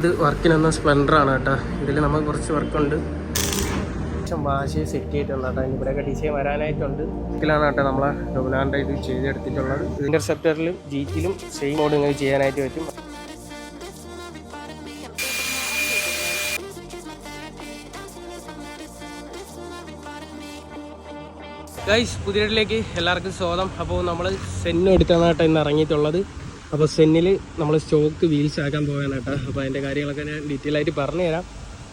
ഇത് വർക്കിനൊന്ന സ്പ്ലെൻഡറാണ് കേട്ടോ. ഇതിൽ നമുക്ക് കുറച്ച് വർക്കുണ്ട് വാശി സെറ്റ് ചെയ്തിട്ടുണ്ട് കേട്ടോ. ഇവിടെയൊക്കെ ഡിസൈൻ വരാനായിട്ടുണ്ട്. ഇതിലാണ് കേട്ടോ നമ്മളെ ഡൊമിനാന്റെ ഇത് ചെയ്തെടുത്തിട്ടുള്ളത്. ഇന്റർസെപ്റ്ററിലും ജീറ്റിലും സെയിം മോഡ് ഇങ്ങനെ ചെയ്യാനായിട്ട് പറ്റും. ഗൈസ് പുതിയതിലേക്ക് എല്ലാവർക്കും സ്വാഗതം. അപ്പോൾ നമ്മൾ സെന്ന് എടുത്താണ് കേട്ടോ ഇന്ന് ഇറങ്ങിയിട്ടുള്ളത്. അപ്പോൾ സെന്നിൽ നമ്മൾ സ്റ്റോക്ക് വീൽസ് ആക്കാൻ പോകാൻ കേട്ടോ. അപ്പോൾ അതിന്റെ കാര്യങ്ങളൊക്കെ ഞാൻ ഡീറ്റെയിൽ ആയിട്ട് പറഞ്ഞു തരാം.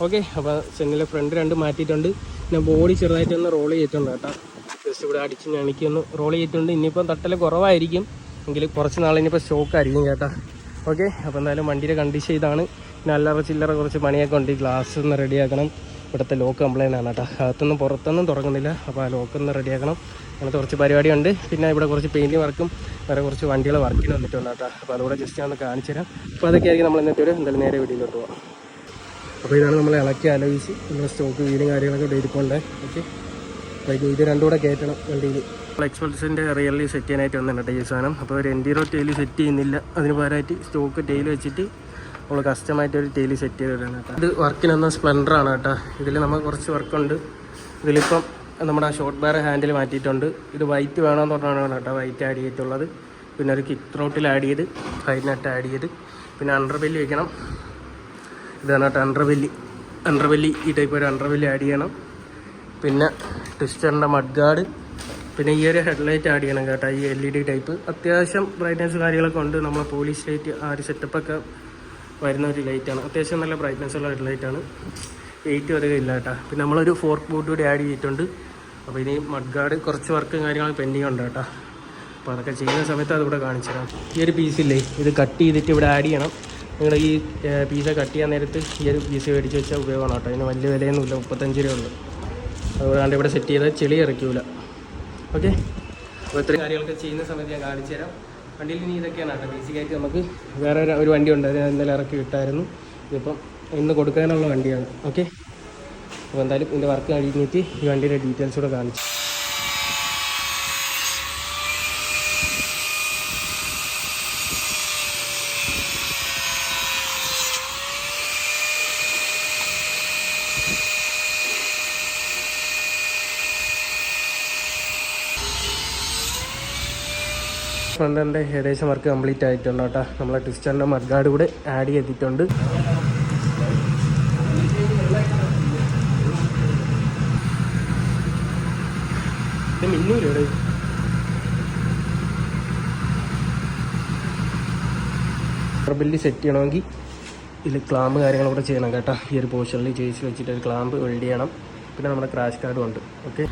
ഓക്കെ അപ്പോൾ സെന്നിലെ ഫ്രണ്ട് രണ്ട് മാറ്റിയിട്ടുണ്ട്. പിന്നെ ബോഡി ചെറുതായിട്ടൊന്ന് റോൾ ചെയ്തിട്ടുണ്ട് കേട്ടോ. ജസ്റ്റ് ഇവിടെ അടിച്ച് ഞണിക്കൊന്ന് റോൾ ചെയ്തിട്ടുണ്ട്. ഇനിയിപ്പം തട്ടൽ കുറവായിരിക്കും. എങ്കിൽ കുറച്ച് നാൾ ഇനിയിപ്പോൾ സ്റ്റോക്ക് ആയിരിക്കും കേട്ടോ. ഓക്കെ അപ്പോൾ എന്തായാലും വണ്ടിയുടെ കണ്ടീഷൻ ഇതാണ്. പിന്നെ അല്ലറ ചില്ലറ കുറച്ച് പണിയൊക്കെ ഉണ്ട്. ഗ്ലാസ് ഒന്ന് റെഡിയാക്കണം ഇവിടുത്തെ ലോക്ക് കംപ്ലൈന്റ് ആണ് കേട്ടോ. അകത്തൊന്നും പുറത്തൊന്നും തുറക്കുന്നില്ല. അപ്പോൾ ആ ലോക്ക് ഒന്ന് റെഡിയാക്കണം അങ്ങനത്തെ കുറച്ച് പരിപാടിയുണ്ട്. പിന്നെ ഇവിടെ കുറച്ച് പെയിന്റിങ് വർക്കും വേറെ കുറച്ച് വണ്ടികൾ വർക്കിന് വന്നിട്ടുണ്ട് കേട്ടോ. അപ്പോൾ അതുകൂടെ ജസ്റ്റ് ഞാൻ കാണിച്ചു തരാം. അപ്പോൾ അതൊക്കെ ആയിരിക്കും നമ്മൾ ഇന്നത്തെ ഒരു എന്തായാലും നേരെ വീട്ടിലോട്ട് പോകാം അപ്പോൾ ഇതാണ് നമ്മൾ ഇളക്കി ആലോചിച്ച് നമ്മൾ സ്റ്റോക്ക് വീലും കാര്യങ്ങളൊക്കെ ഇവിടെ ഇരിപ്പുണ്ട്. ഓക്കെ അപ്പോൾ ഇത് രണ്ടും കൂടെ കയറ്റണം വണ്ടിയിൽ എക്സ്പൾസിന്റെ റിയലി സെറ്റ് ചെയ്യാനായിട്ട് വന്നിട്ടുണ്ട് ഈ സാധനം. അപ്പോൾ ഒരു എൻഡീറോ ടെയിൽ സെറ്റ് ചെയ്യുന്നില്ല. അതിന് പകരമായിട്ട് സ്റ്റോക്ക് ടെയിൽ വെച്ചിട്ട് നമ്മൾ കസ്റ്റമായിട്ട് ഒരു ടെയിൽ സെറ്റ് ചെയ്ത് കേട്ടോ ഇത് വർക്കിനെന്ന സ്പ്ലെൻഡറാണ് കേട്ടോ ഇതിൽ നമുക്ക് കുറച്ച് വർക്കുണ്ട് ഇതിലിപ്പം നമ്മുടെ ഷോർട്ട് ബാർ ഹാൻഡിൽ മാറ്റിയിട്ടുണ്ട്. ഇത് വൈറ്റ് വേണമെന്ന് പറഞ്ഞാണ് കേട്ടോ വൈറ്റ് ആഡ് ചെയ്തിട്ടുള്ളത്. പിന്നെ ഒരു കിക്ക് ത്രോട്ടിൽ ആഡ് ചെയ്ത് ഹൈറ്റ് നട്ട് ആഡ് ചെയ്ത്. പിന്നെ അണ്ടർ ബെല്ലി വെക്കണം. ഇതാണ് കേട്ടോ അണ്ടർ ബെല്ലി അണ്ടർ ബെല്ലി ഈ ടൈപ്പ് ഒരു അണ്ടർ ബെല്ലി ആഡ് ചെയ്യണം. പിന്നെ ട്വിസ്റ്ററിന്റെ മഡ് ഗാർഡ് പിന്നെ ഈ ഒരു ഹെഡ്ലൈറ്റ് ആഡ് ചെയ്യണം കേട്ടോ ഈ എൽ ഇ ഡി ടൈപ്പ് അത്യാവശ്യം ബ്രൈറ്റ്നസ് കാര്യങ്ങളൊക്കെ ഉണ്ട്. നമ്മളെ പോലീസ് ലൈറ്റ് ആ ഒരു സെറ്റപ്പൊക്കെ വരുന്ന ഒരു ലൈറ്റാണ് അത്യാവശ്യം നല്ല ബ്രൈറ്റ്നസ് ഉള്ള ഹെഡ്ലൈറ്റാണ് ലൈറ്റാണ് വെയിറ്റ് വരികയില്ല കേട്ടോ. പിന്നെ നമ്മളൊരു ഫോർക്ക് ബോട്ട് കൂടി ആഡ് ചെയ്തിട്ടുണ്ട്. അപ്പോൾ ഇനി മഡ്ഗാർഡ് കുറച്ച് വർക്കും കാര്യങ്ങളും പെൻഡിങ് ഉണ്ട് കേട്ടോ. അപ്പോൾ അതൊക്കെ ചെയ്യുന്ന സമയത്ത് അതിവിടെ കാണിച്ചു തരാം. ഈ ഒരു പീസില്ലേ ഇത് കട്ട് ചെയ്തിട്ട് ഇവിടെ ആഡ് ചെയ്യണം. നിങ്ങൾ ഈ പീസ കട്ട് ചെയ്യാൻ നേരത്ത് ഈ ഒരു പീസ് മേടിച്ച് വെച്ചാൽ ഉപയോഗമാണ് കേട്ടോ. അതിന് വലിയ വിലയൊന്നുമില്ല മുപ്പത്തഞ്ച് രൂപ ഉള്ളൂ. അതുകൊണ്ട് ഇവിടെ സെറ്റ് ചെയ്താൽ ചെളി ഇറക്കില്ല ഓക്കെ അപ്പോൾ ഇത്രയും കാര്യങ്ങളൊക്കെ ചെയ്യുന്ന സമയത്ത് ഞാൻ കാണിച്ചു തരാം. വണ്ടിയിൽ ഇനി ഇതൊക്കെയാണ് കേട്ടോ. ബേസിക്കായിട്ട് നമുക്ക് വേറെ ഒരു- വണ്ടി ഉണ്ട്. അത് ഇന്നലെ ഇറക്കി വിട്ടായിരുന്നു. ഇതിപ്പം ഇന്ന് കൊടുക്കാനുള്ള വണ്ടിയാണ്. ഓക്കെ അപ്പോൾ എന്തായാലും ഇതിന്റെ വർക്ക് കഴിഞ്ഞിട്ട് ഈ വണ്ടിയുടെ ഡീറ്റെയിൽസ് കൂടെ കാണിച്ചു. ഫ്രണ്ടിന്റെ ഏകദേശം വർക്ക് കംപ്ലീറ്റ് ആയിട്ടുണ്ട് കേട്ടോ. നമ്മളെ ട്വിസ്റ്ററിന്റെ മഡ്ഗാർഡ് കൂടെ ആഡ് ചെയ്തിട്ടുണ്ട് ഇത് മിന്നൂലേ ബില്ല് സെറ്റ് ചെയ്യണമെങ്കിൽ ഇതിൽ ക്ലാമ്പ് കാര്യങ്ങളൊക്കെ ചെയ്യണം കേട്ടോ. ഈ ഒരു പോർഷനിൽ ചേച്ചി വെച്ചിട്ട് ഒരു ക്ലാമ്പ് വെൽഡ് ചെയ്യണം. പിന്നെ നമ്മുടെ ക്രാഷ് കാർഡും ഉണ്ട്. ഓക്കെ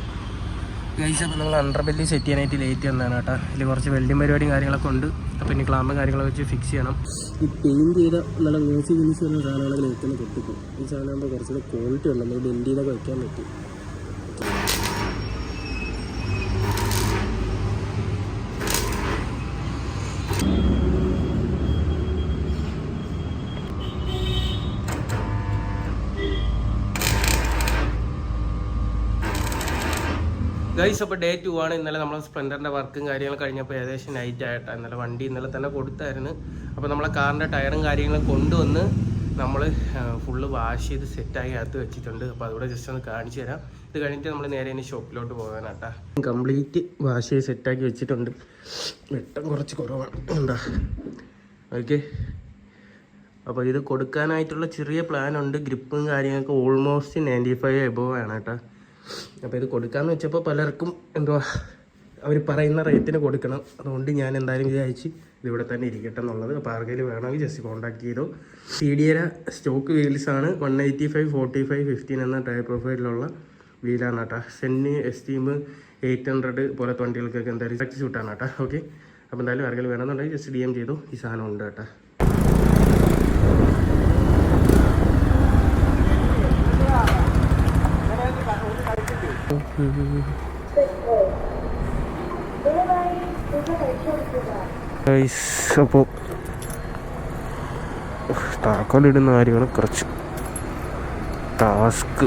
ഗൈസ് അപ്പോൾ നിങ്ങൾ അണ്ടർ ബെല്ലി സെറ്റ് ചെയ്യാനായിട്ട് ലേറ്റ് വന്നതാണ് കേട്ടോ. ഇതിൽ കുറച്ച് വെൽഡിങ് പരിപാടിയും കാര്യങ്ങളൊക്കെ ഉണ്ട്. അപ്പോൾ ഇനി ക്ലാമ്പ് കാര്യങ്ങളൊക്കെ വെച്ച് ഫിക്സ് ചെയ്യണം. ഈ പെയിന്റ് ചെയ്ത നല്ല മ്യൂസിക് ഫിനിഷ് വരുന്ന സാധനങ്ങളൊക്കെ ലേറ്റ് പൊട്ടിക്കും ഈ സാധനം ആകുമ്പോൾ കുറച്ചുകൂടെ ക്വാളിറ്റി ഉണ്ട്. നമ്മൾ ബെൻഡ് ചെയ്തൊക്കെ വയ്ക്കാൻ പറ്റും. ഗൈസ് അപ്പോൾ ഡേ ടു ആണ്. ഇന്നലെ നമ്മൾ സ്പ്ലെൻഡറിന്റെ വർക്കും കാര്യങ്ങളും കഴിഞ്ഞപ്പോൾ ഏകദേശം നൈറ്റ് ആയിട്ടാണ് ഇന്നലെ വണ്ടി ഇന്നലെ തന്നെ കൊടുത്തായിരുന്നു. അപ്പോൾ നമ്മളെ കാറിന്റെ ടയറും കാര്യങ്ങളും കൊണ്ടുവന്ന് നമ്മൾ ഫുള്ള് വാഷ് ചെയ്ത് സെറ്റായി അകത്ത് വെച്ചിട്ടുണ്ട്. അപ്പോൾ അതുകൂടെ ജസ്റ്റ് ഒന്ന് കാണിച്ചു തരാം. ഇത് കഴിഞ്ഞിട്ട് നമ്മൾ നേരെ ഇനി ഷോപ്പിലോട്ട് പോകാനാട്ടാ. കംപ്ലീറ്റ് വാഷ് ചെയ്ത് സെറ്റാക്കി വെച്ചിട്ടുണ്ട്. വെട്ടം കുറച്ച് കുറവാണ്. എന്താ? ഓക്കെ അപ്പോൾ ഇത് കൊടുക്കാനായിട്ടുള്ള ചെറിയ പ്ലാൻ ഉണ്ട്. ഗ്രിപ്പും കാര്യങ്ങളൊക്കെ ഓൾമോസ്റ്റ് നയന്റി ഫൈവ് എബോവ് ആണ് കേട്ടോ. അപ്പോൾ ഇത് കൊടുക്കാമെന്ന് വെച്ചപ്പോൾ പലർക്കും എന്തുവാ അവർ പറയുന്ന റേറ്റിന് കൊടുക്കണം. അതുകൊണ്ട് ഞാൻ എന്തായാലും വിചാരിച്ച് ഇതിവിടെ തന്നെ ഇരിക്കട്ടെ എന്നുള്ളത്. അപ്പോൾ ആർക്കെങ്കിലും വേണമെങ്കിൽ ജസ്റ്റ് കോൺടാക്ട് ചെയ്തു. ഡിയുടെ സ്റ്റോക്ക് വീൽസ് ആണ് one eighty five forty five fifteen എന്ന ടയർ പ്രൊഫൈലിലുള്ള വീലാണ് കേട്ടോ. സെന്നി എസ്റ്റീം എയ്റ്റ് ഹൺഡ്രഡ് പോലത്തെ വണ്ടികൾക്കൊക്കെ എന്തായാലും സെക്സ് ഷൂട്ടാണ് കേട്ടോ. ഓക്കെ അപ്പോൾ എന്തായാലും ആർക്കെങ്കിലും വേണമെന്നുണ്ടെങ്കിൽ ജസ്റ്റ് ഡി എം ചെയ്തു. ഈ സാധനം ഉണ്ട് കേട്ടോ. അപ്പോൾ താക്കോലിടുന്ന കാര്യമാണ് കുറച്ച് ടാസ്ക്.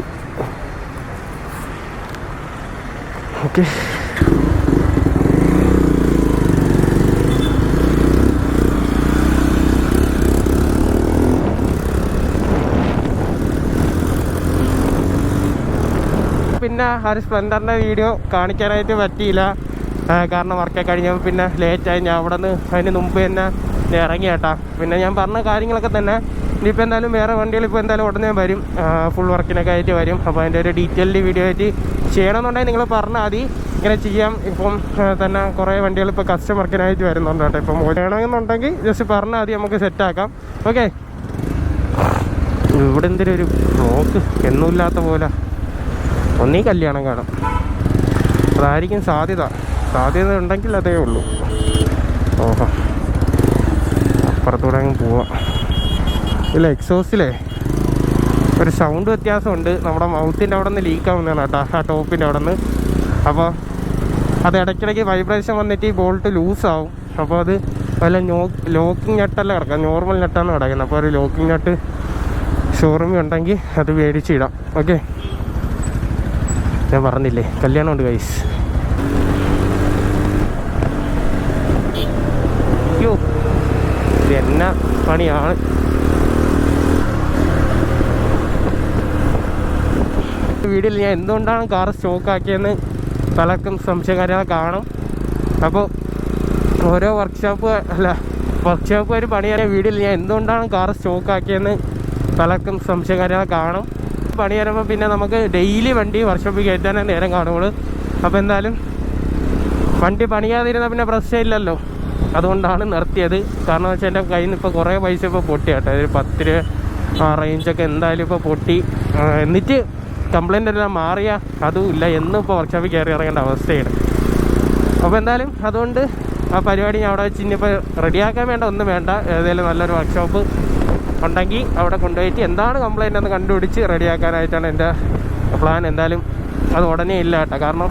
ഓക്കെ. ആ ഒരു സ്പ്ലെൻഡറിന്റെ വീഡിയോ കാണിക്കാനായിട്ട് പറ്റിയില്ല. കാരണം വർക്കൊക്കെ കഴിഞ്ഞപ്പോൾ പിന്നെ ലേറ്റായി ഞാൻ അവിടെ നിന്ന് അതിന് മുമ്പ് തന്നെ ഇറങ്ങി കേട്ടാ. പിന്നെ ഞാൻ പറഞ്ഞ കാര്യങ്ങളൊക്കെ തന്നെ. ഇനിയിപ്പോൾ എന്തായാലും വേറെ വണ്ടികൾ ഇപ്പോൾ എന്തായാലും ഉടനെ വരും. ഫുൾ വർക്കിനൊക്കെ ആയിട്ട് വരും. അപ്പോൾ അതിന്റെ ഒരു ഡീറ്റെയിൽഡ് വീഡിയോ ആയിട്ട് ചെയ്യണമെന്നുണ്ടെങ്കിൽ നിങ്ങൾ പറഞ്ഞാൽ മതി. ഇങ്ങനെ ചെയ്യാം. ഇപ്പം തന്നെ കുറേ വണ്ടികൾ ഇപ്പോൾ കസ്റ്റമർക്കിനായിട്ട് വരുന്നുണ്ട് കേട്ടോ. ഇപ്പം വേണമെന്നുണ്ടെങ്കിൽ ജസ്റ്റ് പറഞ്ഞാൽ മതി. നമുക്ക് സെറ്റാക്കാം ഓക്കെ ഇവിടെ എന്തൊരു ഒരു ബ്ലോക്ക് എന്നുമില്ലാത്ത പോലെ. ഒന്നീ കല്യാണം കാണും. അതായിരിക്കും സാധ്യത. സാധ്യത ഉണ്ടെങ്കിൽ അതേ ഉള്ളൂ. ഓഹോ. അപ്പുറത്തൂടെ അങ്ങ് പോവാം. ഇല്ല എക്സോസിലേ ഒരു സൗണ്ട് വ്യത്യാസമുണ്ട്. നമ്മുടെ മൗത്തിന്റെ അവിടെ നിന്ന് ലീക്ക് ആവുന്നതാണ് കേട്ടോ. ആ ടോപ്പിന്റെ അവിടെ നിന്ന് അപ്പോൾ അത് ഇടയ്ക്കിടയ്ക്ക് വൈബ്രേഷൻ വന്നിട്ട് ഈ ബോൾട്ട് ലൂസാവും അപ്പോൾ അത് വല്ല നോ ലോക്കിംഗ് നെട്ടല്ല കിടക്കാം നോർമൽ നട്ടാണ് കിടക്കുന്നത്. അപ്പോൾ ഒരു ലോക്കിംഗ് നട്ട് ഷോറൂമിൽ ഉണ്ടെങ്കിൽ അത് മേടിച്ചിടാം ഓക്കെ ഞാൻ പറഞ്ഞില്ലേ കല്യാണമുണ്ട് കൈസ് അയ്യോ എന്നാ പണിയാണ്? വീഡിയോയിൽ ഞാൻ എന്തുകൊണ്ടാണ് കാർ സ്റ്റോക്കാക്കിയെന്ന് പലർക്കും സംശയകാര്യങ്ങൾ കാണും. അപ്പോൾ ഓരോ വർക്ക്ഷോപ്പ് അല്ല വർക്ക്ഷോപ്പ് ഒരു പണിയായ വീഡിയോയിൽ ഞാൻ എന്തുകൊണ്ടാണ് കാർ സ്റ്റോക്കാക്കിയെന്ന് പലർക്കും സംശയകാര്യങ്ങൾ കാണും. പണി വരുമ്പോൾ പിന്നെ നമുക്ക് ഡെയിലി വണ്ടി വർക്ക്ഷോപ്പിൽ കയറ്റാനേ നേരം കാണുള്ളൂ. അപ്പോൾ എന്തായാലും വണ്ടി പണിയാതിരുന്നാൽ പിന്നെ പ്രശ്നമില്ലല്ലോ. അതുകൊണ്ടാണ് നിർത്തിയത്. കാരണം വെച്ചാൽ എന്റെ കയ്യിൽ നിന്ന് ഇപ്പോൾ കുറേ പൈസ ഇപ്പോൾ പൊട്ടി കേട്ടോ. ഒരു പത്ത് രൂപ ആ റേഞ്ചൊക്കെ എന്തായാലും ഇപ്പോൾ പൊട്ടി. എന്നിട്ട് കംപ്ലൈന്റ് എല്ലാം മാറിയ അതും ഇല്ല. എന്നും ഇപ്പോൾ വർക്ക്ഷോപ്പിൽ കയറി ഇറങ്ങേണ്ട അവസ്ഥയാണ്. അപ്പോൾ എന്തായാലും അതുകൊണ്ട് ആ പരിപാടി ഞാൻ അവിടെ വെച്ച് ഇനിയിപ്പോൾ റെഡിയാക്കാൻ വേണ്ട ഒന്നും വേണ്ട. ഏതെങ്കിലും നല്ലൊരു വർക്ക്ഷോപ്പ് ഉണ്ടെങ്കിൽ അവിടെ കൊണ്ടുപോയിട്ട് എന്താണ് കംപ്ലൈന്റ് എന്ന് കണ്ടുപിടിച്ച് റെഡിയാക്കാനായിട്ടാണ് എന്റെ പ്ലാൻ എന്തായാലും അത് ഉടനെ ഇല്ല കേട്ടോ. കാരണം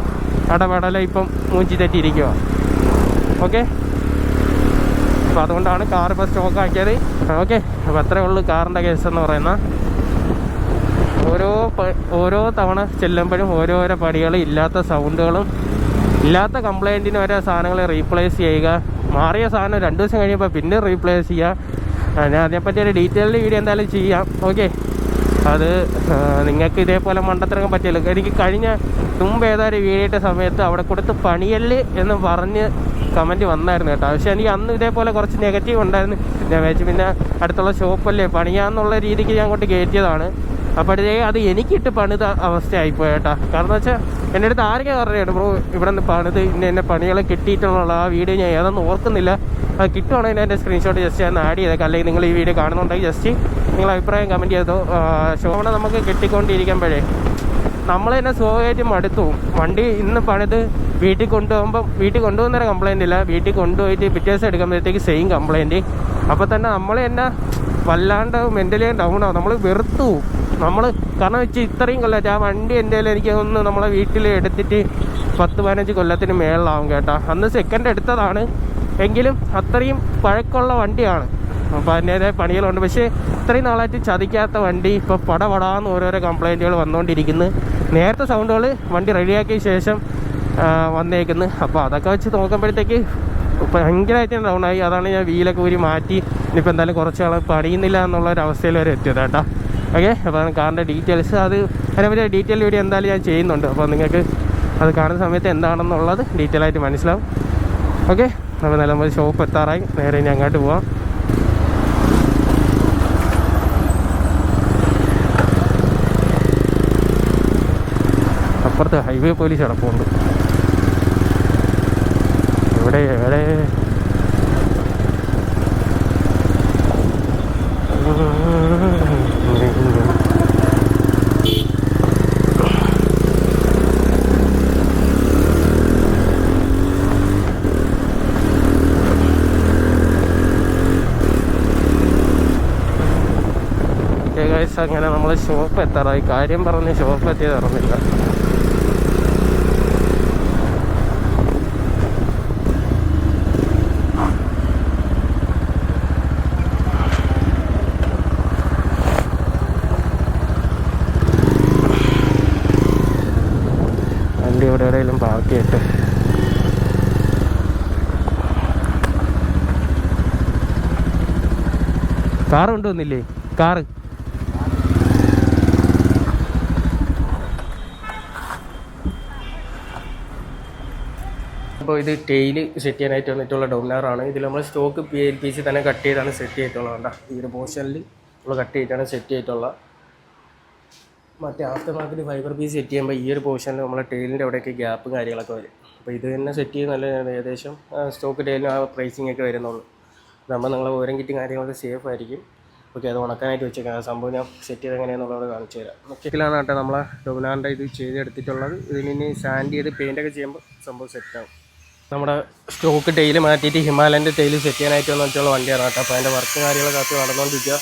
ഇടപെടല ഇപ്പം മൂഞ്ചി തെറ്റിയിരിക്കുക ഓക്കെ അപ്പോൾ അതുകൊണ്ടാണ് കാർ ഇപ്പോൾ സ്റ്റോക്ക് ആക്കിയത്. ഓക്കെ അപ്പോൾ അത്രേ ഉള്ളൂ കാറിന്റെ കേസ് എന്ന് പറയുന്ന. ഓരോ ഓരോ തവണ ചെല്ലുമ്പോഴും ഓരോരോ പടികൾ ഇല്ലാത്ത സൗണ്ടുകളും ഇല്ലാത്ത കംപ്ലൈന്റിന് വരെ സാധനങ്ങളെ റീപ്ലേസ് ചെയ്യുക. മാറിയ സാധനം രണ്ട് ദിവസം കഴിയുമ്പോൾ പിന്നെ റീപ്ലേസ് ചെയ്യുക. ഞാൻ അതിനെപ്പറ്റി ഒരു ഡീറ്റെയിൽഡ് വീഡിയോ എന്തായാലും ചെയ്യാം. ഓക്കെ അത് നിങ്ങൾക്ക് ഇതേപോലെ മണ്ടത്തിറങ്ങാൻ പറ്റില്ല എനിക്ക് കഴിഞ്ഞ മുമ്പ് ഏതായാലും വീഴേറ്റ സമയത്ത് അവിടെ കൊടുത്ത് പണിയൽ എന്ന് പറഞ്ഞ് കമന്റ് വന്നായിരുന്നു കേട്ടോ. പക്ഷേ എനിക്ക് അന്ന് ഇതേപോലെ കുറച്ച് നെഗറ്റീവ് ഉണ്ടായിരുന്നു. ഞാൻ വെച്ച് പിന്നെ അടുത്തുള്ള ഷോപ്പല്ലേ പണിയാന്നുള്ള രീതിക്ക് ഞാൻ അങ്ങോട്ട് കയറ്റിയതാണ്. അപ്പോഴേ അത് എനിക്കിട്ട് പണിത അവസ്ഥയായിപ്പോയി കേട്ടോ. കാരണം വെച്ചാൽ എന്റെ അടുത്ത് ആരൊക്കെ പറഞ്ഞാണ് ബ്രോ ഇവിടെ നിന്ന് പണിത് ഇന്ന എന്നെ പണികൾ കിട്ടിയിട്ടുള്ള ആ വീഡിയോ ഞാൻ ഏതൊന്നും ഓർക്കുന്നില്ല. അത് കിട്ടുവാണെങ്കിൽ എന്റെ സ്ക്രീൻഷോട്ട് ജസ്റ്റ് ഞാൻ ആഡ് ചെയ്തേക്കാം. അല്ലെങ്കിൽ നിങ്ങൾ ഈ വീഡിയോ കാണുന്നുണ്ടെങ്കിൽ ജസ്റ്റ് നിങ്ങൾ അഭിപ്രായം കമന്റ് ചെയ്തോ. ഷോണ നമുക്ക് കിട്ടിക്കൊണ്ടിരിക്കുമ്പോഴേ നമ്മൾ തന്നെ സ്വാഭാവികമായിട്ട് മടുത്തു. വണ്ടി ഇന്ന് പണിത് വീട്ടിൽ കൊണ്ടുപോകുമ്പം വീട്ടിൽ കൊണ്ടുപോകുന്നൊരു കംപ്ലൈന്റ് ഇല്ല. വീട്ടിൽ കൊണ്ടുപോയിട്ട് പിറ്റേ ദിവസം എടുക്കുമ്പോഴത്തേക്ക് സെയിം കംപ്ലൈന്റ് അപ്പോൾ തന്നെ നമ്മൾ തന്നെ വല്ലാണ്ട് മെന്റലി ഡൗൺ ആവും. നമ്മൾ വെറുത്തു. നമ്മൾ കാരണം വെച്ചാൽ ഇത്രയും കൊല്ലം ആ വണ്ടി എന്റെ എനിക്ക് ഒന്ന് നമ്മളെ വീട്ടിൽ എടുത്തിട്ട് പത്ത് പതിനഞ്ച് കൊല്ലത്തിന് മേളിലാവും കേട്ടോ. അന്ന് സെക്കൻഡ് എടുത്തതാണ്. എങ്കിലും അത്രയും പഴക്കമുള്ള വണ്ടിയാണ്. അപ്പോൾ അതിന്റേതായ പണികളുണ്ട്. പക്ഷേ ഇത്രയും നാളായിട്ട് ചതിക്കാത്ത വണ്ടി ഇപ്പോൾ പടപടാന്ന് ഓരോരോ കംപ്ലൈന്റുകൾ വന്നുകൊണ്ടിരിക്കുന്നു നേരത്തെ സൗണ്ടുകൾ വണ്ടി റെഡിയാക്കിയ ശേഷം വന്നേക്കുന്നു. അപ്പോൾ അതൊക്കെ വെച്ച് നോക്കുമ്പോഴത്തേക്ക് ഭയങ്കരമായിട്ട് ഡൗൺ ആയി. അതാണ് ഞാൻ വീലൊക്കെ ഊരി മാറ്റി. ഇനിയിപ്പോൾ എന്തായാലും കുറച്ച് ആൾ പണിയുന്നില്ല എന്നുള്ള ഒരു അവസ്ഥയിൽ വരെ എത്തിയത് കേട്ടോ. ഓക്കെ അപ്പോൾ അതാണ് കാറിന്റെ ഡീറ്റെയിൽസ് അത് അതിനെപ്പറ്റി ഡീറ്റെയിൽ വീഡിയോ എന്തായാലും ഞാൻ ചെയ്യുന്നുണ്ട്. അപ്പോൾ നിങ്ങൾക്ക് അത് കാണുന്ന സമയത്ത് എന്താണെന്നുള്ളത് ഡീറ്റെയിൽ ആയിട്ട് മനസ്സിലാവും. ഓക്കെ അപ്പോൾ നമ്മൾ ഷോപ്പ് എത്താറായി. നേരെ ഞാൻ അങ്ങോട്ട് പോവാം. അപ്പുറത്ത് ഹൈവേ പോലീസ് കിടപ്പുണ്ട് എവിടെ എവിടെ ഗൈസ് അങ്ങനെ നമ്മൾ ഷോപ്പ് എത്താറായി. കാര്യം പറഞ്ഞ് ഷോപ്പ് എത്തിയത് അറിഞ്ഞില്ല വണ്ടി ഇവിടെ എവിടെയെങ്കിലും പാർക്ക് ചെയ്തിട്ട്. കാർ കൊണ്ടുവന്നില്ലേ? കാറ് അപ്പോൾ ഇത് ടെയിൽ സെറ്റ് ചെയ്യാനായിട്ട് വന്നിട്ടുള്ള ഡോമിനാറാണ് ഇതിൽ നമ്മൾ stock P L P C തന്നെ കട്ട് ചെയ്താണ് സെറ്റ് ചെയ്തിട്ടുള്ളത് ഈ ഒരു പോർഷനിൽ നമ്മൾ കട്ട് ചെയ്തിട്ടാണ് സെറ്റ് ചെയ്തിട്ടുള്ളത്. മറ്റേ after market fibre piece set ചെയ്യുമ്പോൾ ഈ ഒരു പോർഷനിൽ നമ്മളെ ടെയിലിന്റെ അവിടെയൊക്കെ ഗ്യാപ്പ് കാര്യങ്ങളൊക്കെ വരും. അപ്പോൾ ഇത് തന്നെ സെറ്റ് ചെയ്ത് നല്ല ഏകദേശം സ്റ്റോക്ക് ടെയിലിന് ആ പ്രൈസിംഗ് ഒക്കെ വരുന്നുള്ളൂ. നമ്മൾ നിങ്ങളെ ഓരം കിറ്റും കാര്യങ്ങളൊക്കെ സേഫ് ആയിരിക്കും. ഓക്കെ അത് ഉണക്കാനായിട്ട് വെച്ചേക്കാം. ആ സംഭവം ഞാൻ സെറ്റ് ചെയ്ത് എങ്ങനെയാണെന്നുള്ളത് കാണിച്ചു തരാം. ഒക്കെയിലാണ് കേട്ടോ നമ്മളെ ഡൊമിനാറിന്റെ ഇത് ചെയ്തെടുത്തിട്ടുള്ളത്. ഇതിന് ഇനി സാൻഡ് ചെയ്ത് പെയിന്റൊക്കെ ചെയ്യുമ്പോൾ സംഭവം സെറ്റാവും നമ്മുടെ സ്റ്റോക്ക് ടെയിൽ മാറ്റിയിട്ട് ഹിമാലയന്റെ ടെയിൽ സെറ്റ് ചെയ്യാനായിട്ട് വന്നിട്ടുള്ള വണ്ടിയാണ് കേട്ടോ. അപ്പോൾ അതിന്റെ വർക്ക് കാര്യങ്ങളൊക്കെ നടന്നുകൊണ്ടിരിക്കുക.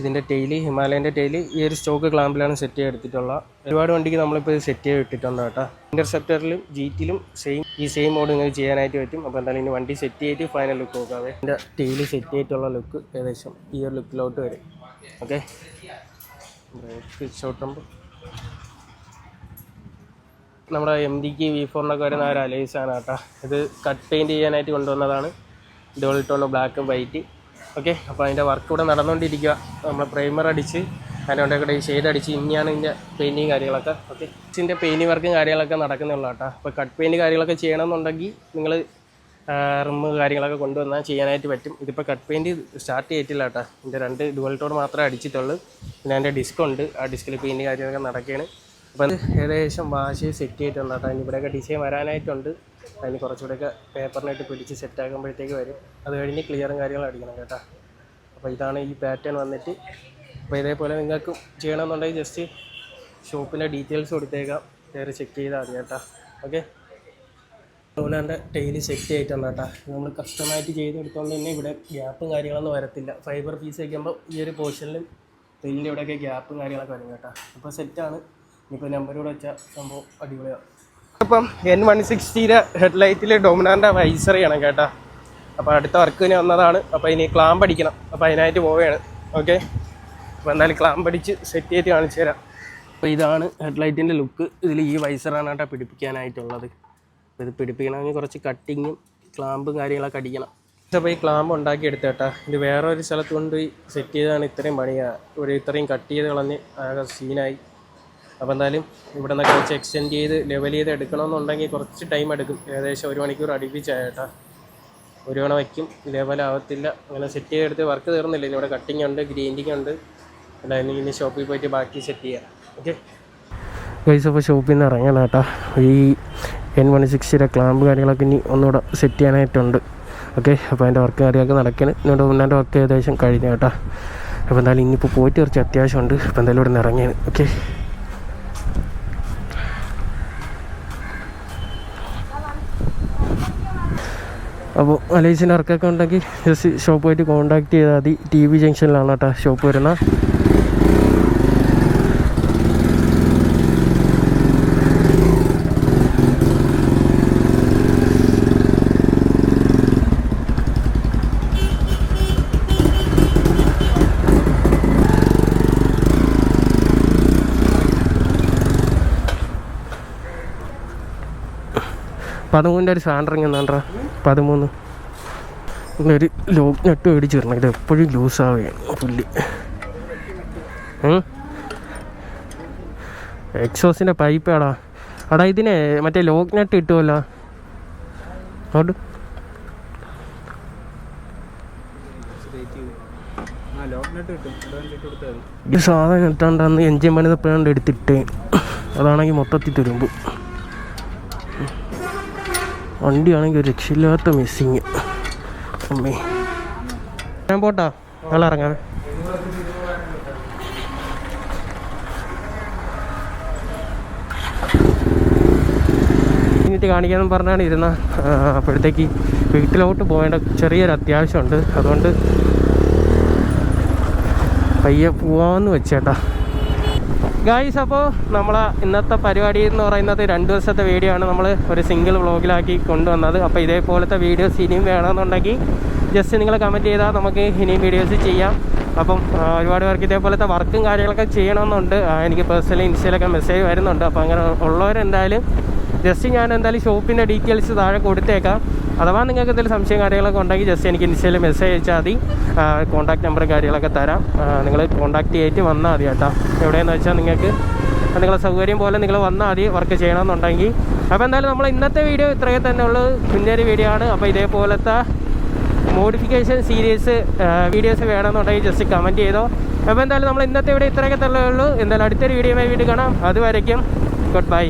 ഇതിന്റെ ടെയിൽ ഹിമാലയന്റെ ടെയിൽ ഈ ഒരു സ്റ്റോക്ക് ക്ലാമ്പിലാണ് സെറ്റ് ചെയ്തെടുത്തിട്ടുള്ള ഒരുപാട് വണ്ടിക്ക് നമ്മളിപ്പോൾ ഇത് സെറ്റ് ചെയ്ത് ഇട്ടിട്ടുണ്ട് കേട്ടോ. ഇന്റർസെപ്റ്ററിലും ജീറ്റിലും സെയിം ഈ സെയിം മോഡ് നിങ്ങൾക്ക് ചെയ്യാനായിട്ട് പറ്റും. അപ്പോൾ എന്തായാലും ഇനി വണ്ടി സെറ്റ് ചെയ്തിട്ട് ഫൈനൽ ലുക്ക് നോക്കാതെ ഇതിന്റെ ടെയിൽ സെറ്റ് ചെയ്തിട്ടുള്ള ലുക്ക് ഏകദേശം ഈ ഒരു ലുക്കിലോട്ട് വരും. ഓക്കെ നമ്മുടെ എം ഡിക്ക് വി ഫോറിനൊക്കെ വരുന്ന ഒരു അലൈസാണ് കേട്ടോ. ഇത് കട്ട് പെയിന്റ് ചെയ്യാനായിട്ട് കൊണ്ടുവന്നതാണ്. ഇതുപോലെ ഇട്ടുള്ള ബ്ലാക്ക് വൈറ്റ് ഓക്കെ അപ്പോൾ അതിന്റെ വർക്ക് ഇവിടെ നടന്നുകൊണ്ടിരിക്കുക നമ്മൾ പ്രൈമർ അടിച്ച് അതിന്റെ കൂടെ ഷെയ്ഡ് അടിച്ച് ഇനിയാണ് ഇതിന്റെ പെയിന്റിങ് കാര്യങ്ങളൊക്കെ. ഓക്കെ ഇതിന്റെ പെയിന്റിങ് വർക്കും കാര്യങ്ങളൊക്കെ നടക്കുന്നുള്ളൂ കേട്ടോ. അപ്പോൾ കട്ട് പെയിന്റ് കാര്യങ്ങളൊക്കെ ചെയ്യണമെന്നുണ്ടെങ്കിൽ നിങ്ങൾ റിമ്മ് കാര്യങ്ങളൊക്കെ കൊണ്ടുവന്നാൽ ചെയ്യാനായിട്ട് പറ്റും. ഇതിപ്പോൾ കട്ട് പെയിന്റ് സ്റ്റാർട്ട് ചെയ്തിട്ടില്ല കേട്ടോ. ഇതിന്റെ രണ്ട് ഡുവൽ മാത്രമേ അടിച്ചിട്ടുള്ളൂ. പിന്നെ അതിന്റെ ഡിസ്ക് ഉണ്ട്. ആ ഡിസ്കിൽ പെയിന്റ് കാര്യങ്ങളൊക്കെ നടക്കുകയാണ്. അപ്പോൾ ഏകദേശം വാശി സെറ്റ് ചെയ്തിട്ടുണ്ട് കേട്ടോ. ഇനി ഇവിടെയൊക്കെ ഡിസൈൻ വരാനായിട്ടുണ്ട്. അതിന് കുറച്ചുകൂടെയൊക്കെ പേപ്പറിനായിട്ട് പിടിച്ച് സെറ്റാക്കുമ്പോഴത്തേക്ക് വരും. അത് കഴിഞ്ഞ് ക്ലിയറും കാര്യങ്ങളും അടിക്കണം കേട്ടോ. അപ്പോൾ ഇതാണ് ഈ പാറ്റേൺ വന്നിട്ട്. അപ്പോൾ ഇതേപോലെ നിങ്ങൾക്ക് ചെയ്യണമെന്നുണ്ടെങ്കിൽ ജസ്റ്റ് ഷോപ്പിന്റെ ഡീറ്റെയിൽസ് കൊടുത്തേക്കാം. കയറി ചെക്ക് ചെയ്താൽ മതി കേട്ടോ. ഓക്കെ അതുപോലെ തന്നെ ടെയിൽ സെറ്റ് ആയിട്ടുണ്ട് കേട്ടോ നമ്മൾ കസ്റ്റമായിട്ട് ചെയ്തെടുത്തോണ്ട് തന്നെ ഇവിടെ ഗ്യാപ്പും കാര്യങ്ങളൊന്നും വരത്തില്ല. ഫൈബർ പീസ് വയ്ക്കുമ്പോൾ ഈ ഒരു പോർഷനിലും തെല്ലിന്റെ ഇവിടെയൊക്കെ ഗ്യാപ്പും കാര്യങ്ങളൊക്കെ വരും കേട്ടോ. അപ്പോൾ സെറ്റാണ് ഇനിയിപ്പോൾ നമ്പറോട് വെച്ചാൽ സംഭവം അടിപൊളിയാണ് അപ്പം എൻ വൺ സിക്സ്റ്റീന്റെ ഹെഡ്ലൈറ്റിൽ ഡൊമിനാറിന്റെ വൈസറിയാണ് കേട്ടോ. അപ്പോൾ അടുത്ത വർക്കിന് വന്നതാണ്. അപ്പോൾ ഇനി ക്ലാം പഠിക്കണം അപ്പോൾ അതിനായിട്ട് പോവുകയാണ്. ഓക്കെ അപ്പോൾ എന്തായാലും ക്ലാം അടിച്ച് സെറ്റ് ചെയ്ത് കാണിച്ചു തരാം. അപ്പോൾ ഇതാണ് ഹെഡ്ലൈറ്റിന്റെ ലുക്ക് ഇതിൽ ഈ വൈസറാണ് കേട്ടോ പിടിപ്പിക്കാനായിട്ടുള്ളത്. അപ്പോൾ ഇത് പിടിപ്പിക്കണമെങ്കിൽ കുറച്ച് കട്ടിങ്ങും ക്ലാമ്പും കാര്യങ്ങളൊക്കെ അടിക്കണം. അപ്പോൾ ഈ ക്ലാമ്പ് ഉണ്ടാക്കി കേട്ടോ. ഇത് വേറെ ഒരു സ്ഥലത്ത് കൊണ്ടുപോയി സെറ്റ് ചെയ്താണ് ഇത്രയും പണിയാണ് ഒരു ഇത്രയും കട്ട് ചെയ്ത് കളഞ്ഞ് ആകെ സീനായി അപ്പോൾ എന്തായാലും ഇവിടെ നിന്നൊക്കെ വെച്ച് എക്സ്റ്റെൻഡ് ചെയ്ത് ലെവൽ ചെയ്ത് എടുക്കണമെന്നുണ്ടെങ്കിൽ കുറച്ച് ടൈം എടുക്കും. ഏകദേശം ഒരു മണിക്കൂർ അടുപ്പിച്ചായിട്ടാ. ഒരു തവണ വയ്ക്കും ലെവലാവത്തില്ല അങ്ങനെ സെറ്റ് ചെയ്തെടുത്ത് വർക്ക് തീർന്നില്ല. ഇവിടെ കട്ടിങ് ഉണ്ട് ഗ്രൈൻഡിങ് ഉണ്ട്. അല്ല ഇനി ഷോപ്പിൽ പോയിട്ട് ബാക്കി സെറ്റ് ചെയ്യാം. ഓക്കെ ഗൈസ് അപ്പോൾ ഷോപ്പിൽ നിന്ന് ഇറങ്ങണം കേട്ടോ. ഈ എൻ വൺ സിക്സിലെ ക്ലാമ്പ് കാര്യങ്ങളൊക്കെ ഇനി ഒന്നുകൂടെ സെറ്റ് ചെയ്യാനായിട്ടുണ്ട്. ഓക്കെ അപ്പോൾ അതിന്റെ വർക്ക് കാര്യമൊക്കെ നടക്കണം. എന്നോട് മുന്നേന്റെ വർക്ക് ഏകദേശം കഴിഞ്ഞു കേട്ടോ. അപ്പോൾ എന്തായാലും ഇനിയിപ്പോൾ പോയിട്ട് കുറച്ച് അത്യാവശ്യമുണ്ട്. അപ്പോൾ എന്തായാലും ഇവിടെ നിന്ന് ഇറങ്ങിയാണ്. ഓക്കെ അപ്പോൾ അലൈസിന്റെ ഇറക്കൊക്കെ ഉണ്ടെങ്കിൽ ജസ്റ്റ് ഷോപ്പുമായിട്ട് കോൺടാക്ട് ചെയ്താൽ മതി. ടി വി ജംഗ്ഷനിലാണ് കേട്ടോ ഷോപ്പ് വരുന്നത്. പതിമൂന്നിന്റെ ഒരു സാൻഡറിങ് എന്നാണ്ടാ പതിമൂന്ന്. ഒരു ലോക്ക് നെട്ട് മേടിച്ച് വരണം. ഇത് എപ്പോഴും ലൂസ് ആവുകയാണ് പുല്ല്. എക്സോസിന്റെ പൈപ്പ് ആടാ. അടാ ഇതിനെ മറ്റേ ലോക്ക് നെട്ട് കിട്ടുമല്ലോ സാധനം കിട്ടാണ്ടെന്ന് എൻജിൻ പണിതപ്പോഴാണ്ട് എടുത്തിട്ട് അതാണെങ്കിൽ മൊത്തത്തിൽ തുരുമ്പ്. വണ്ടിയാണെങ്കിൽ ഒരു രക്ഷയില്ലാത്ത മിസ്സിങ് അമ്മേ. ഞാൻ പോട്ടാ. നാളെ ഇറങ്ങാം. കഴിഞ്ഞിട്ട് കാണിക്കാമെന്ന് പറഞ്ഞാണ് ഇരുന്ന. അപ്പോഴത്തേക്ക് വീട്ടിലോട്ട് പോകേണ്ട ചെറിയൊരു അത്യാവശ്യമുണ്ട്. അതുകൊണ്ട് പയ്യെ പോവാമെന്ന് വെച്ചേട്ടാ. ഗായ്സ് അപ്പോൾ നമ്മളെ ഇന്നത്തെ പരിപാടി എന്ന് പറയുന്നത് രണ്ട് ദിവസത്തെ വീഡിയോ ആണ്. നമ്മൾ ഒരു സിംഗിൾ വ്ളോഗിലാക്കി കൊണ്ടുവന്നത്. അപ്പോൾ ഇതേപോലത്തെ വീഡിയോസ് ഇനിയും വേണമെന്നുണ്ടെങ്കിൽ ജസ്റ്റ് നിങ്ങൾ കമന്റ് ചെയ്താൽ നമുക്ക് ഇനിയും വീഡിയോസ് ചെയ്യാം. അപ്പം ഒരുപാട് പേർക്ക് ഇതേപോലത്തെ വർക്കും കാര്യങ്ങളൊക്കെ ചെയ്യണമെന്നുണ്ട്. എനിക്ക് പേഴ്സണലി ഇൻസ്റ്റയിലൊക്കെ മെസ്സേജ് വരുന്നുണ്ട്. അപ്പോൾ അങ്ങനെ ഉള്ളവരെന്തായാലും ജസ്റ്റ് ഞാൻ എന്തായാലും ഷോപ്പിന്റെ ഡീറ്റെയിൽസ് താഴെ കൊടുത്തേക്കാം. അഥവാ നിങ്ങൾക്ക് എന്തെങ്കിലും സംശയം കാര്യങ്ങളൊക്കെ ഉണ്ടെങ്കിൽ ജസ്റ്റ് എനിക്ക് ഇൻസ്റ്റയിൽ മെസ്സേജ് അയച്ചാൽ മതി. കോൺടാക്ട് നമ്പറും കാര്യങ്ങളൊക്കെ തരാം. നിങ്ങൾ കോൺടാക്റ്റ് ചെയ്തിട്ട് വന്നാൽ മതി കേട്ടോ. എവിടെയെന്ന് വെച്ചാൽ നിങ്ങൾക്ക് നിങ്ങളെ സൗകര്യം പോലെ നിങ്ങൾ വന്നാൽ മതി വർക്ക് ചെയ്യണമെന്നുണ്ടെങ്കിൽ. അപ്പോൾ എന്തായാലും നമ്മൾ ഇന്നത്തെ വീഡിയോ ഇത്രയും തന്നെ ഉള്ളൂ. കുഞ്ഞൊരു വീഡിയോ ആണ്. അപ്പോൾ ഇതേപോലത്തെ മോഡിഫിക്കേഷൻ സീരീസ് വീഡിയോസ് വേണമെന്നുണ്ടെങ്കിൽ ജസ്റ്റ് കമന്റ് ചെയ്തോ. അപ്പോൾ എന്തായാലും നമ്മൾ ഇന്നത്തെ വീഡിയോ ഇത്രയൊക്കെ തന്നെ ഉള്ളൂ. എന്തായാലും അടുത്തൊരു വീഡിയോ വീണ്ടും കാണാം. അതുവരയ്ക്കും ഗുഡ് ബൈ